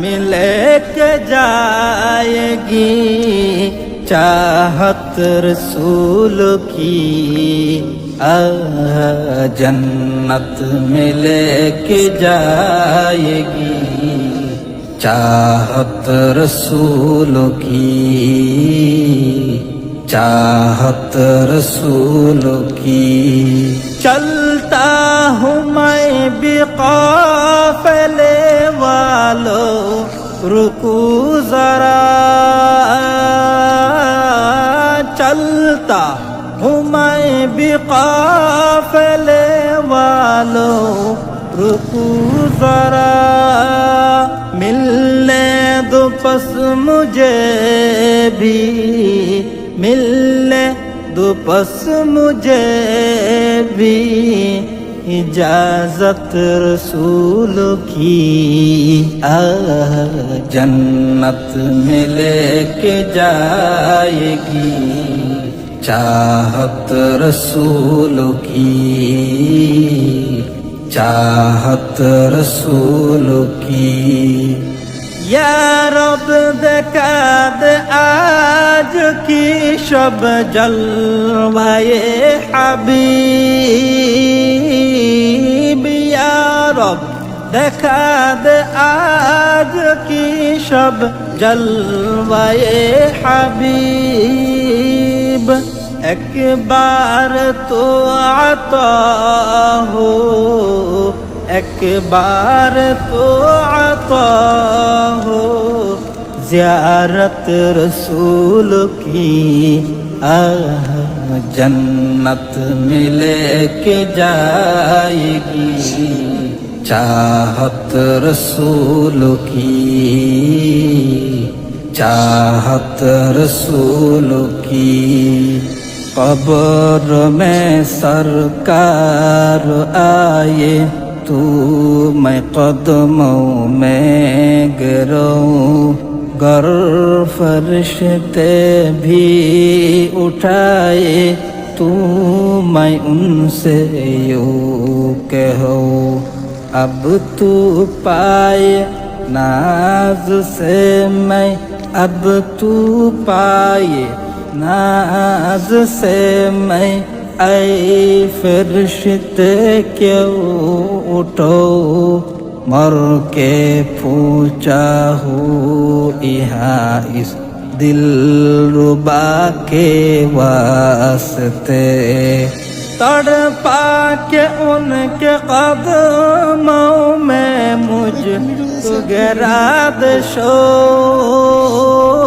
ملے کے جائے گی چاہت رسول کی جنت ملے کے جائے گی چاہت رسول کی چاہت رسول کی چلتا ہوں میں بقار रुकू जरा चलता हूँ मैं भी काफले वालों रुकू जरा मिलने दो पस मुझे भी मिलने दो पस मुझे भी اجازت رسول کی جنت میں لے کے جائے گی چاہت رسول کی چاہت رسول کی یا رب دکاد آج کی شب جلوائے حبیب দেখা দে আজ কি সব জলবায়ে হাবিব একবার তো আতা হো একবার তো আতা হো জিয়ারত রসুল কি আহ জন্নত মিলে কে जाएगी चाहत रसूल की चाहत रसूल की कबर में सरकार आए तू मैं कदमों में गिरूं गर फरिश्ते भी उठाए तू मैं उनसे यू कहो अब तू पाए नाज से मैं अब तू पाए नाज से मैं ऐ फरिश्ते क्यों उठो मर के पूछा हो यहाँ इस दिल रुबा के वास्ते تڑ پا کے ان کے قدموں میں مجھ گراد شو